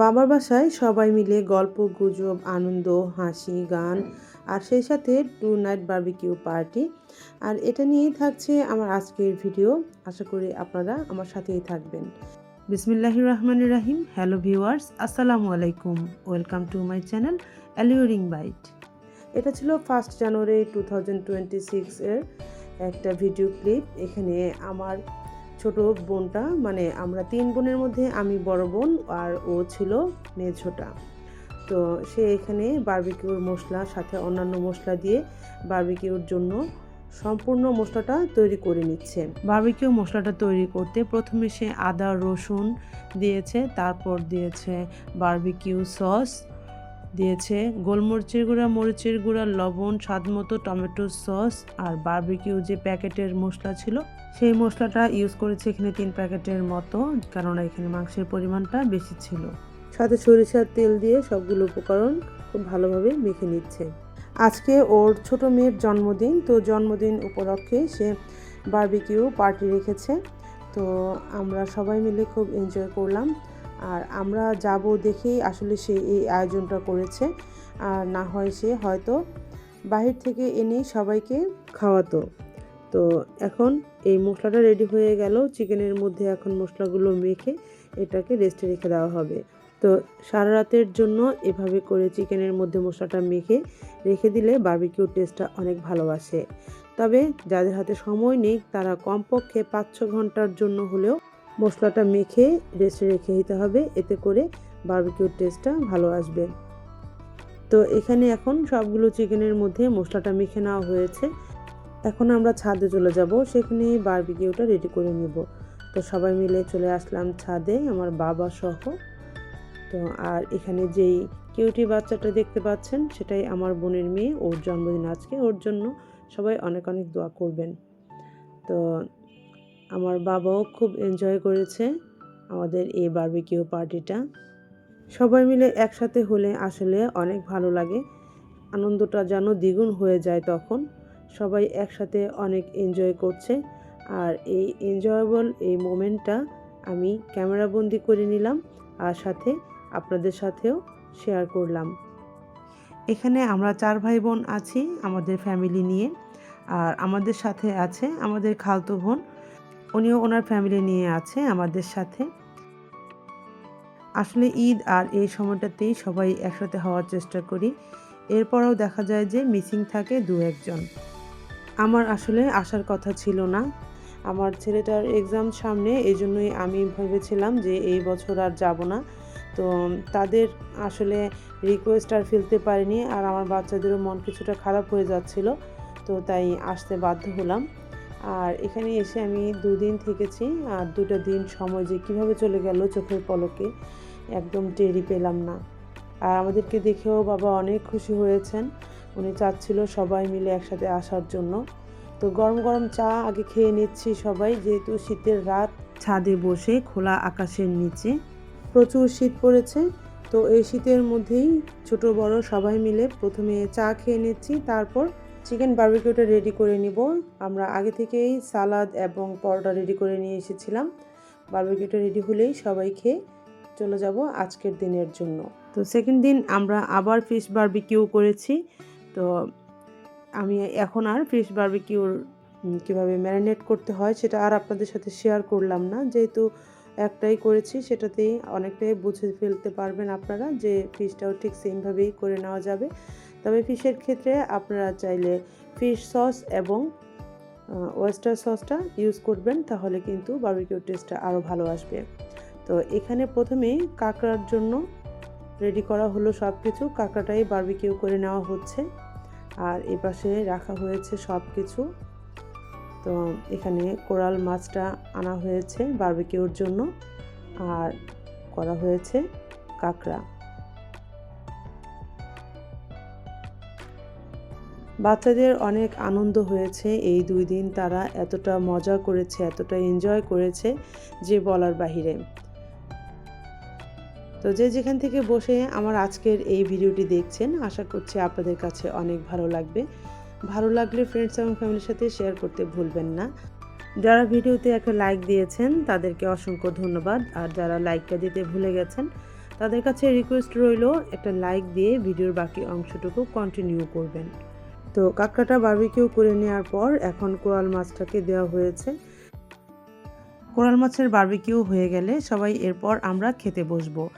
বাবার বাসায় সবাই মিলে গল্প, গুজব, আনন্দ, হাসি, গান আর সেই সাথে টু নাইট বার্বিকিউ পার্টি। আর এটা নিয়েই থাকছে আমার আজকের ভিডিও। আশা করি আপনারা আমার সাথেই থাকবেন। বিসমিল্লাহ রহমান রাহিম। হ্যালো ভিউয়ার্স, আসসালামু আলাইকুম। Welcome to my channel alluring bite. এটা ছিল first January two thousand twenty six এর একটা ভিডিও ক্লিপ। এখানে আমার ছোট বোনটা মানে আমরা তিন বোনের মধ্যে আমি বড় বোন আর ও ছিল মেঝোটা তো সে এখানে বার্বিকিউর মশলা, সাথে অন্যান্য মশলা দিয়ে বার্বিকিউর জন্য সম্পূর্ণ মশলাটা তৈরি করে নিচ্ছে। বারবিকিউ মশলাটা তৈরি করতে প্রথমে সে আদা, রসুন দিয়েছে, তারপর দিয়েছে বারবিকিউ সস দিয়েছে গোলমরিচের গুঁড়া, মরিচের গুঁড়া, লবণ স্বাদমতো টমেটো সস আর বারবিকিউ যে প্যাকেটের মশলা ছিল, সেই মশলাটা ইউজ করেছে এখানে তিন প্যাকেটের মতো কারণ এখানে মাংসের পরিমাণটা বেশি ছিল। সাথে সরিষার তেল দিয়ে সবগুলো উপকরণ খুব ভালোভাবে মেখে নিচ্ছে। আজকে ওর ছোট মেয়ের জন্মদিন, তো জন্মদিন উপলক্ষে সে বারবিকিউ পার্টি রেখেছে। তো আমরা সবাই মিলে খুব এনজয় করলাম। আর আমরা যাব দেখেই আসলে সে এই আয়োজনটা করেছে। আর না হয় সে হয়তো বাহির থেকে এনে সবাইকে খাওয়াতো। তো এখন এই মশলাটা রেডি হয়ে গেল। চিকেনের মধ্যে এখন মশলাগুলো মেখে এটাকে রেস্টে রেখে দেওয়া হবে। তো সারা রাতের জন্য এভাবে করে চিকেনের মধ্যে মশলাটা মেখে রেখে দিলে বার্বিকিউ টেস্টটা অনেক ভালোবাসে তবে যাদের হাতে সময় নেই, তারা কমপক্ষে পাঁচ ছ ঘণ্টার জন্য হলেও মশলাটা মেখে রেস্টে রেখে দিতে হবে। এতে করে বার্বিকিউর টেস্টটা ভালো আসবে। তো এখানে এখন সবগুলো চিকেনের মধ্যে মশলাটা মেখে নেওয়া হয়েছে। এখন আমরা ছাদে চলে যাব। সেখানে বারবিকিউটা রেডি করে নিব। তো সবাই মিলে চলে আসলাম ছাদে, আমার বাবা সহ। তো আর এখানে যেই কিউটি বাচ্চাটা দেখতে পাচ্ছেন, সেটাই আমার বোনের মেয়ে। ওর জন্মদিন আজকে। ওর জন্য সবাই অনেক অনেক দোয়া করবেন। তো আমার বাবাও খুব এনজয় করেছে আমাদের এই বারবিকিউ পার্টিটা সবাই মিলে একসাথে হলে আসলে অনেক ভালো লাগে। আনন্দটা যেন দ্বিগুণ হয়ে যায় তখন। সবাই একসাথে অনেক এনজয় করছে। আর এই এনজয়েবল এই মোমেন্টটা আমি ক্যামেরাবন্দি করে নিলাম আর সাথে আপনাদের সাথেও শেয়ার করলাম। এখানে আমরা চার ভাই বোন আছি আমাদের ফ্যামিলি নিয়ে। আর আমাদের সাথে আছে আমাদের খালতো বোন উনিও ওনার ফ্যামিলি নিয়ে আছে আমাদের সাথে। আসলে ঈদ আর এই সময়টাতেই সবাই একসাথে হওয়ার চেষ্টা করি। এরপরেও দেখা যায় যে মিসিং থাকে দু একজন। আমার আসলে আসার কথা ছিল না। আমার ছেলেটার এক্সাম সামনে এই জন্যই আমি ভেবেছিলাম যে এই বছর আর যাব না। তো তাদের আসলে রিকোয়েস্ট আর ফেলতে পারিনি, আর আমার বাচ্চাদেরও মন কিছুটা খারাপ হয়ে যাচ্ছিল। তো তাই আসতে বাধ্য হলাম। আর এখানে এসে আমি দুদিন থেকেছি আর দুটো দিন সময় যে কীভাবে চলে গেল চোখের পলকে একদম টেরি পেলাম না। আর আমাদেরকে দেখেও বাবা অনেক খুশি হয়েছেন। উনি চাচ্ছিল সবাই মিলে একসাথে আসার জন্য। তো গরম গরম চা আগে খেয়ে নিচ্ছি সবাই, যেহেতু শীতের রাত, ছাদে বসে খোলা আকাশের নিচে। প্রচুর শীত পড়েছে, তো এই শীতের মধ্যেই ছোট বড় সবাই মিলে প্রথমে চা খেয়ে নিচ্ছি, তারপর চিকেন বার্বিকিউটা রেডি করে নিব। আমরা আগে থেকেই সালাদ এবং পরোটা রেডি করে নিয়ে এসেছিলাম। বার্বিকিউটা রেডি হলেই সবাই খেয়ে চলে যাব আজকের দিনের জন্য। তো সেকেন্ড দিন আমরা আবার ফিশ বার্বিকিউ করেছি। তো আমি এখন আর ফিশ বার্বিকিউর কীভাবে ম্যারিনেট করতে হয় সেটা আর আপনাদের সাথে শেয়ার করলাম না। যেহেতু একটাই করেছি, সেটাতেই অনেকটাই বুঝে ফেলতে পারবেন আপনারা যে ফিশটাও ঠিক সেমভাবেই করে নেওয়া যাবে। তবে ফিশের ক্ষেত্রে আপনারা চাইলে ফিশ সস এবং ওয়েস্টার সসটা ইউজ করবেন, তাহলে কিন্তু বার্বিকিউ টেস্টটা আরও ভালো আসবে। তো এখানে প্রথমে কাঁকড়ার জন্য রেডি করা হলো সব কিছু কাঁকড়াটাই বার্বিকিউ করে নেওয়া হচ্ছে। আর এ পাশে রাখা হয়েছে সব কিছু তো এখানে কোরাল মাছটা আনা হয়েছে বার্বিকিউর জন্য। আর করা হয়েছে কাঁকড়া। বাচ্চাদের অনেক আনন্দ হয়েছে। এই দুই দিন তারা এতটা মজা করেছে, এতটা এনজয় করেছে যে বলার বাহিরে। তো যে যেখান থেকে বসে আমার আজকের এই ভিডিওটি দেখছেন, আশা করছি আপনাদের কাছে অনেক ভালো লাগবে। ভালো লাগলে ফ্রেন্ডস এবং ফ্যামিলির সাথে শেয়ার করতে ভুলবেন না। যারা ভিডিওতে একটা লাইক দিয়েছেন, তাদেরকে অসংখ্য ধন্যবাদ। আর যারা লাইকটা দিতে ভুলে গেছেন, তাদের কাছে রিকোয়েস্ট রইল একটা লাইক দিয়ে ভিডিওর বাকি অংশটুকু কন্টিনিউ করবেন। তো কাঁকড়াটা বারবিকিউ করে নেওয়ার পর এখন কোরাল মাছটাকে দেওয়া হয়েছে। কোরাল মাছের বারবিকিউ হয়ে গেলে সবাই এরপর আমরা খেতে বসবো।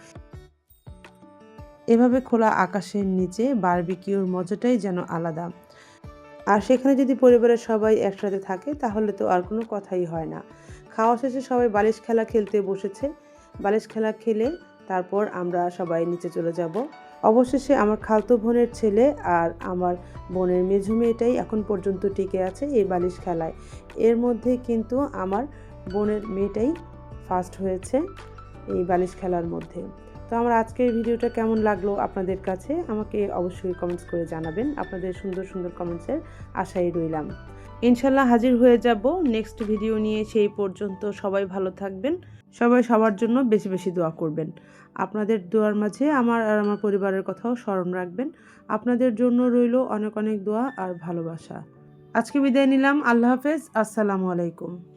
এভাবে খোলা আকাশের নিচে বারবিকিউর মজাটাই যেন আলাদা। আর সেখানে যদি পরিবারের সবাই একসাথে থাকে, তাহলে তো আর কোনো কথাই হয় না। খাওয়া শেষে সবাই বালিশ খেলা খেলতে বসেছে। বালিশ খেলা খেলে তারপর আমরা সবাই নিচে চলে যাব। অবশেষে আমার খালতো বোনের ছেলে আর আমার বোনের মেঝু মেয়েটাই এখন পর্যন্ত টিকে আছে এই বালিশ খেলায়। এর মধ্যে কিন্তু আমার বোনের মেয়েটাই ফার্স্ট হয়েছে এই বালিশ খেলার মধ্যে। তো আমার আজকের ভিডিওটা কেমন লাগল আপনাদের কাছে? আমাকে অবশ্যই কমেন্টস করে জানাবেন। আপনাদের সুন্দর সুন্দর কমেন্টসের আশাই রইলাম। ইনশাল্লাহ হাজির হয়ে যাব নেক্সট ভিডিও নিয়ে। সেই পর্যন্ত সবাই ভালো থাকবেন। সবাই সবার জন্য বেশি বেশি দোয়া করবেন। আপনাদের দোয়ার মাঝে আমার আর আমার পরিবারের কথাও স্মরণ রাখবেন। আপনাদের জন্য রইল অনেক অনেক দোয়া আর ভালোবাসা। আজকে বিদায় নিলাম। আল্লাহ হাফেজ। আসসালামু আলাইকুম।